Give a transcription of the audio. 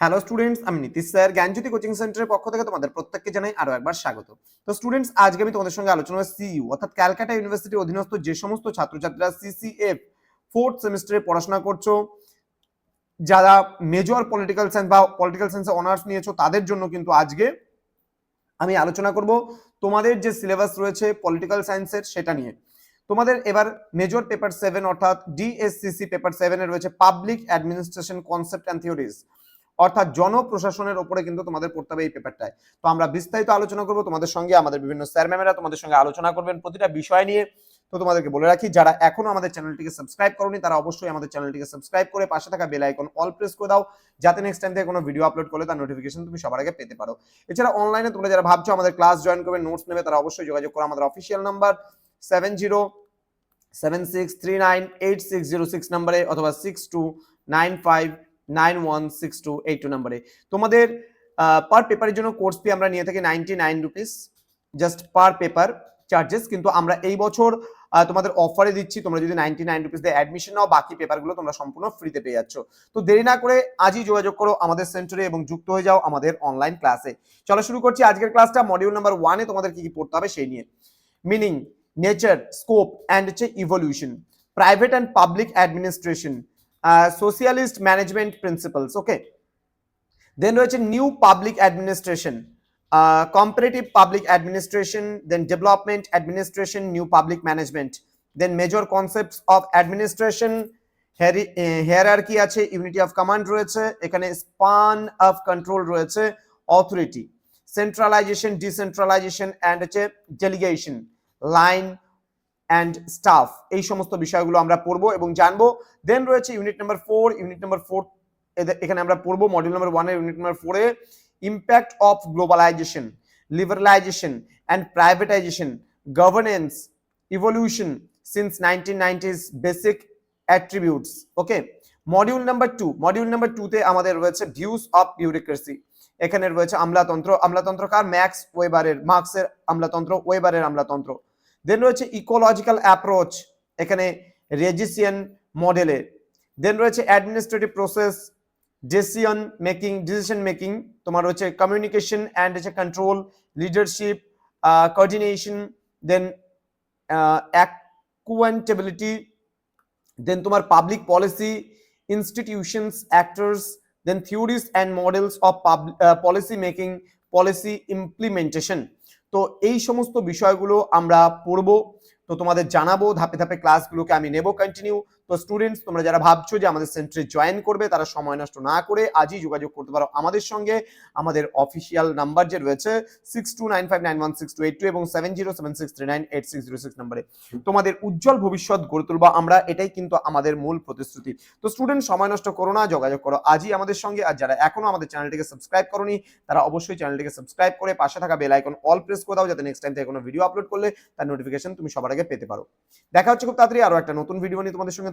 Hello students আমি Nitish sir জ্ঞানজ্যোতি coaching সেন্টারের পক্ষ থেকে তোমাদের প্রত্যেককে জানাই আরও একবার স্বাগত। তো স্টুডেন্টস আজকে আমি তোমাদের সঙ্গে আলোচনা সিইউ অর্থাৎ ক্যালকাটা ইউনিভার্সিটির অধীনস্থ যে সমস্ত ছাত্রছাত্রীরা সিসিএফ ফোর্থ সেমিস্টারে পড়াশোনা করছ, যারা মেজর পলিটিক্যাল সায়েন্স বা পলিটিক্যাল সায়েন্সে অনার্স নিয়েছো, তাদের জন্য কিন্তু আজকে আমি আলোচনা করব তোমাদের যে সিলেবাস রয়েছে পলিটিক্যাল সায়েন্সের সেটা নিয়ে। তোমাদের এবার মেজর পেপার সেভেন অর্থাৎ ডিএসসিসি পেপার সেভেনে রয়েছে public administration concept and theories অর্থাৎ জনপ্রশাসনের ওপরে কিন্তু তোমাদের পড়তে হবে এই পেপারটায় তো আমরা বিস্তারিত আলোচনা করব, তোমাদের সঙ্গে আমাদের বিভিন্ন স্যার ম্যামেরা তোমাদের সঙ্গে আলোচনা করবেন প্রতিটা বিষয় নিয়ে। তো তোমাদেরকে বলে রাখি, যারা এখনও আমাদের চ্যানেলটিকে সাবস্ক্রাইব করনি, তারা অবশ্যই আমাদের চ্যানেলটিকে সাবস্ক্রাইব করে পাশে থাকা বেল আইকন অল প্রেস করে দাও, যাতে নেক্সট টাইম থেকে কোনো ভিডিও আপলোড করলে তার নোটিফিকেশন তুমি সবার আগে পেতে পারো। এছাড়া অনলাইনে তোমরা যারা ভাবছ আমাদের ক্লাস জয়েন করবে নোটস নেবে, তারা অবশ্যই যোগাযোগ করো আমাদের official number seven zero seven six three nine eight six zero six নাম্বারে অথবা six two nine five nine one six two eight two নাম্বারে। তোমাদের পার পেপারের জন্য কোর্স ফি আমরা নিয়ে থাকি ninety nine rupees just per paper charges কিন্তু আমরা এই বছর তোমাদের অফারে দিচ্ছি, তোমরা যদি নাইনটি নাইন রুপিস দিয়ে অ্যাডমিশন নাও, বাকি পেপারগুলো তোমরা সম্পূর্ণ ফ্রিতে পেয়ে যাচ্ছ। তো দেরি না করে আজই যোগাযোগ করো আমাদের সেন্টারে এবং যুক্ত হয়ে যাও আমাদের অনলাইন ক্লাসে চলো শুরু করছি আজকের ক্লাসটা মডিউল নাম্বার ওয়ানে তোমাদের কি কি পড়তে হবে সেই নিয়ে। মিনিং নেচার স্কোপ অ্যান্ড হচ্ছে evolution private and public administration socialist management principles okay then রয়েছে new public administration comparative public administration then development administration new public management then major concepts of administration hierarchy আছে unity of command রয়েছে, এখানে span of control রয়েছে authority centralisation decentralisation and হচ্ছে delegation line and staff এই সমস্ত বিষয়গুলো আমরা পড়ব এবং জানব। দেন রয়েছে unit number four unit number four এখানে আমরা পড়ব মডিউল নাম্বার ওয়ানের ইউনিট নাম্বার ফোরে impact of globalisation liberalisation and privatisation governance evolution since nineteen nineties basic attributes okay module number two module number টুতে আমাদের রয়েছে ভিউজ অফ বিউরোক্রেসি এখানে রয়েছে আমলাতন্ত্র আমলাতন্ত্র কার ম্যাক্স ওয়েবারের মার্কসের আমলাতন্ত্র ওয়েবারের আমলাতন্ত্র। দেন রয়েছে ইকোলজিক্যাল অ্যাপ্রোচ এখানে রেজিসিয়ান মডেলের দেন রয়েছে administrative process decision making decision making তোমার রয়েছে কমিউনিকেশন অ্যান্ড হচ্ছে control leadership coordination then accountability then তোমার public policy institutions actors then theories and models of policy making policy implementation তো এই সমস্ত বিষয়গুলো আমরা পড়ব। তো তোমাদের জানাব, ধাপে ধাপে ক্লাসগুলোকে আমি নেব কন্টিনিউ তো স্টুডেন্টস তোমরা যারা ভাবছ যে আমাদের সেন্টারে জয়েন করবে, তারা সময় নষ্ট না করে আজই যোগাযোগ করতে পারো আমাদের সঙ্গে। আমাদের অফিসিয়াল নাম্বার যে রয়েছে six two nine five nine one six two eight two এবং seven zero seven six three nine eight six zero six নাম্বারে তোমাদের উজ্জ্বল ভবিষ্যৎ গড়ে তুলবো আমরা, এটাই কিন্তু আমাদের মূল প্রতিশ্রুতি। তো স্টুডেন্ট সময় নষ্ট করো না, যোগাযোগ করো আজই আমাদের সঙ্গে। আর যারা এখনও আমাদের চ্যানেলটিকে সাবস্ক্রাইব করনি, তারা অবশ্যই চ্যানেলটিকে সাবস্ক্রাইব করে পাশে থাকা বেল আইকন অল প্রেস করে দাও, যাতে নেক্সট টাইম থেকে কোনো ভিডিও আপলোড করলে তার নোটিফিকেশন তুমি সবার আগে পেতে পারো। দেখা হচ্ছে খুব তাড়াতাড়ি আরও একটা নতুন ভিডিও নিয়ে তোমাদের সঙ্গে।